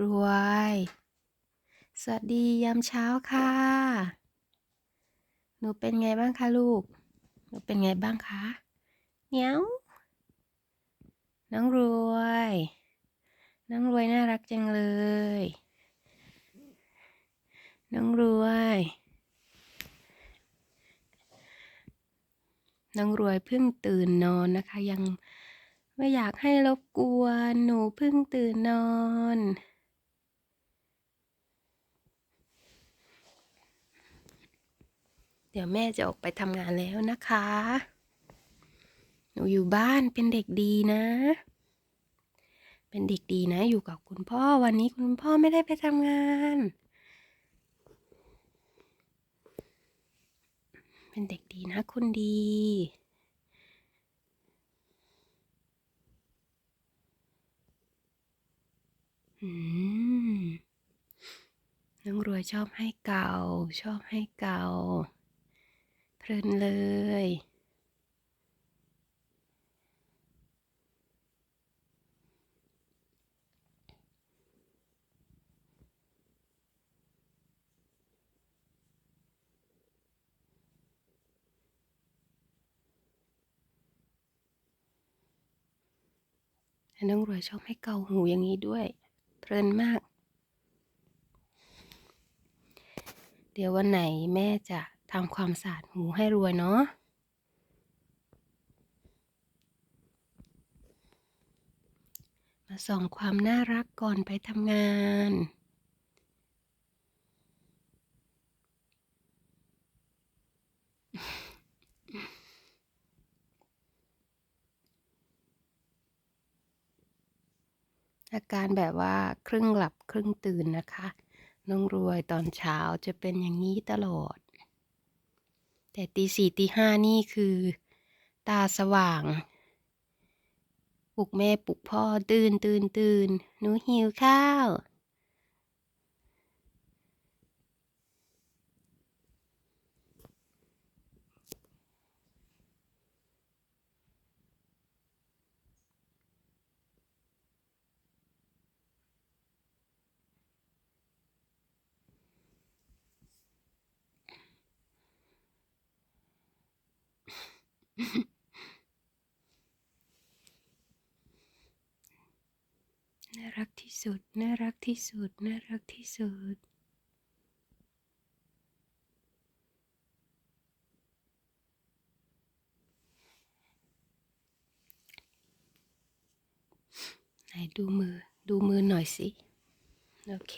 รวย สวัสดียามเช้าค่ะ หนูเป็นไงบ้างคะลูก หนูเป็นไงบ้างคะเนียวน้องรวย น้องรวยน่ารักจังเลย น้องรวย น้องรวยเพิ่งตื่นนอนนะคะยังไม่อยากให้รบกวน หนูเพิ่งตื่นนอน เดี๋ยวแม่จะออกไปทำงานแล้วนะคะ หนูอยู่บ้านเป็นเด็กดีนะ เป็นเด็กดีนะ อยู่กับคุณพ่อวันนี้คุณพ่อไม่ได้ไปทำงาน เป็นเด็กดีนะคุณดีน้องรวยชอบให้เก่า ชอบให้เก่า เพลินเลย น้องรวยชอบให้เกาหูอย่างนี้ด้วย เพลินมาก เดี๋ยววันไหนแม่จะ ทำความสะอาดหูให้รวยเนาะมาส่องความน่ารักก่อนไปทำงานอาการแบบว่าครึ่งหลับครึ่งตื่นนะคะ น้องรวยตอนเช้าจะเป็นอย่างนี้ตลอด แต่ตีสี่ตีห้านี่คือ ตาสว่าง ปลุกแม่ปลุกพ่อตื่นตื่นตื่นหนูหิวข้าว น่ารักที่สุด น่ารักที่สุด น่ารักที่สุด ไหนดูมือ ดูมือหน่อยสิ โอเค